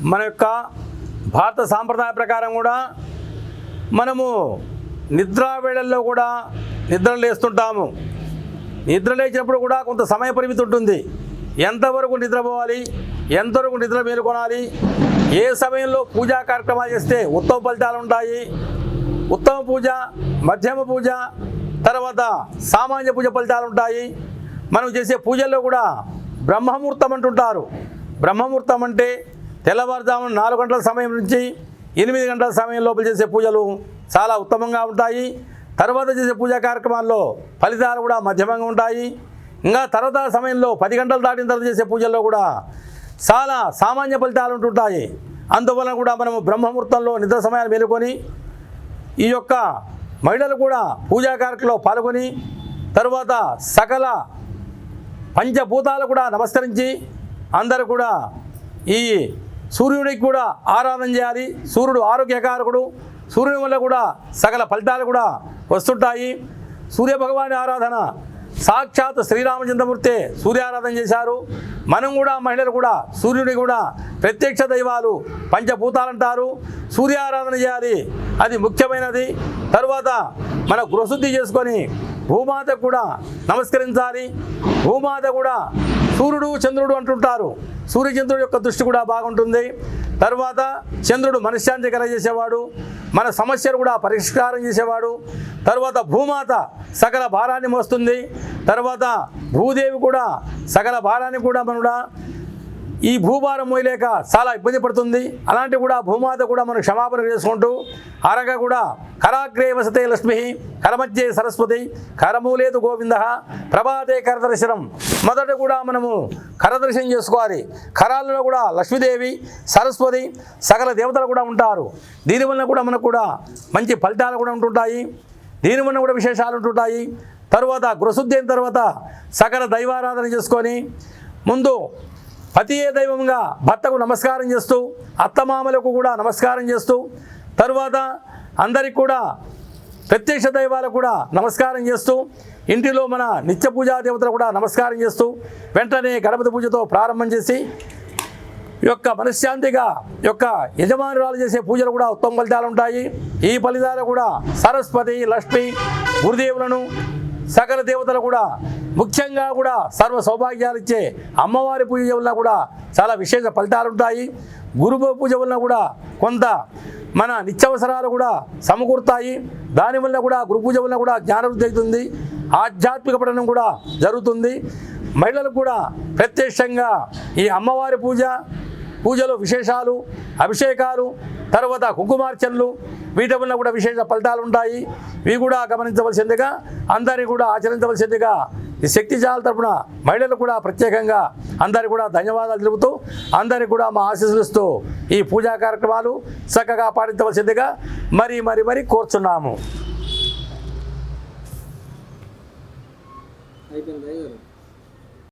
మన యొక్క భారత సాంప్రదాయ ప్రకారం కూడా మనము నిద్రా వేళల్లో కూడా నిద్ర లేస్తుంటాము. నిద్ర లేచినప్పుడు కూడా కొంత సమయ పరిమితి ఉంటుంది. ఎంతవరకు నిద్రపోవాలి? ఎంతవరకు నిద్ర మేలుకొనాలి? ఏ సమయంలో పూజా కార్యక్రమాలు చేస్తే ఉత్తమ ఫలితాలు ఉంటాయి? ఉత్తమ పూజ మధ్యమ పూజ తర్వాత సామాన్య పూజ ఫలితాలు ఉంటాయి. మనం చేసే పూజల్లో కూడా బ్రహ్మముహూర్తం అంటుంటారు. బ్రహ్మముహూర్తం అంటే తెల్లవారుజామున నాలుగు గంటల సమయం నుంచి ఎనిమిది గంటల సమయం లోపల చేసే పూజలు చాలా ఉత్తమంగా ఉంటాయి. తర్వాత చేసే పూజా కార్యక్రమాల్లో ఫలితాలు కూడా మధ్యమంగా ఉంటాయి. ఇంకా తర్వాత సమయంలో పది గంటలు దాటిన తర్వాత చేసే పూజల్లో కూడా చాలా సామాన్య ఫలితాలు ఉంటుంటాయి. అందువలన కూడా మనము బ్రహ్మముహూర్తంలో నిద్ర సమయాలు మేలుకొని ఈ యొక్క మహిళలు కూడా పూజా కార్యక్రమంలో పాల్గొని తరువాత సకల పంచభూతాలు కూడా నమస్కరించి అందరూ కూడా ఈ సూర్యుడికి కూడా ఆరాధన చేయాలి. సూర్యుడు ఆరోగ్యకారకుడు సూర్యుని వల్ల కూడా సకల ఫలితాలు కూడా వస్తుంటాయి. సూర్య భగవాని ఆరాధన సాక్షాత్ శ్రీరామచంద్రమూర్తి సూర్యారాధన చేశారు. మనం కూడా మహిళలు కూడా సూర్యుని కూడా ప్రత్యక్ష దైవాలు పంచభూతాలంటారు. సూర్యారాధన చేయాలి. అది ముఖ్యమైనది. తరువాత మన గృహశుద్ధి చేసుకొని భూమాత కూడా నమస్కరించాలి. భూమాత కూడా సూర్యుడు చంద్రుడు అంటుంటారు. సూర్యచంద్రుడు యొక్క దృష్టి కూడా బాగుంటుంది. తర్వాత చంద్రుడు మనశ్శాంతి కలగజేసేవాడు మన సమస్యలు కూడా పరిష్కారం చేసేవాడు. తర్వాత భూమాత సకల భారాన్ని మోస్తుంది. తర్వాత భూదేవి కూడా సకల భారాన్ని కూడా మనడా ఈ భూభారం మోయలేక చాలా ఇబ్బంది పడుతుంది. అలాంటి కూడా భూమాత కూడా మనం క్షమాపణ చేసుకుంటూ అరగ కూడా కరాగ్రే వసతే లక్ష్మి కరమధ్యే సరస్వతి కరమూలేదు గోవింద ప్రభాతే కరదర్శనం. మొదట కూడా మనము కరదర్శనం చేసుకోవాలి. కరాలలో కూడా లక్ష్మీదేవి సరస్వతి సకల దేవతలు కూడా ఉంటారు. దీనివల్ల కూడా మనకు కూడా మంచి ఫలితాలు కూడా ఉంటుంటాయి. దీనివల్ల కూడా విశేషాలు ఉంటుంటాయి. తర్వాత గృహశుద్ధి అయిన తర్వాత సకల దైవారాధన చేసుకొని ముందు పతియే దైవంగా భర్తకు నమస్కారం చేస్తూ అత్తమామలకు కూడా నమస్కారం చేస్తూ తరువాత అందరికి కూడా ప్రత్యక్ష దైవాలకు కూడా నమస్కారం చేస్తూ ఇంటిలో మన నిత్య పూజా దేవతలు కూడా నమస్కారం చేస్తూ వెంటనే గణపతి పూజతో ప్రారంభం చేసి ఈ యొక్క మనశ్శాంతిగా యొక్క యజమానురాలు చేసే పూజలు కూడా ఉత్తమ ఫలితాలు ఉంటాయి. ఈ ఫలితాలు కూడా సరస్వతి లక్ష్మి గురుదేవులను సకల దేవతలు కూడా ముఖ్యంగా కూడా సర్వ సౌభాగ్యాలు ఇచ్చే అమ్మవారి పూజ వల్ల కూడా చాలా విశేష ఫలితాలు ఉంటాయి. గురువు పూజ వల్ల కూడా కొంత మన నిత్యవసరాలు కూడా సమకూరుతాయి. దానివల్ల కూడా గురు పూజ వల్ల కూడా జ్ఞానవృద్ధి అవుతుంది. ఆధ్యాత్మిక పఠనం కూడా జరుగుతుంది. మహిళలకు కూడా ప్రత్యక్షంగా ఈ అమ్మవారి పూజ పూజలో విశేషాలు అభిషేకాలు తర్వాత కుంకుమార్చనలు వీటి వల్ల కూడా విశేష ఫలితాలు ఉంటాయి. ఇవి కూడా గమనించవలసిందిగా అందరినీ కూడా ఆచరించవలసిందిగా ఈ శక్తిజాల తరపున మహిళలు కూడా ప్రత్యేకంగా అందరికీ కూడా ధన్యవాదాలు తెలుపుతూ అందరికి కూడా మా ఆశీస్సులు ఇస్తూ ఈ పూజా కార్యక్రమాలు చక్కగా పాటించవలసిందిగా మరి మరి మరి కోరుచున్నాము. అయిపోయింది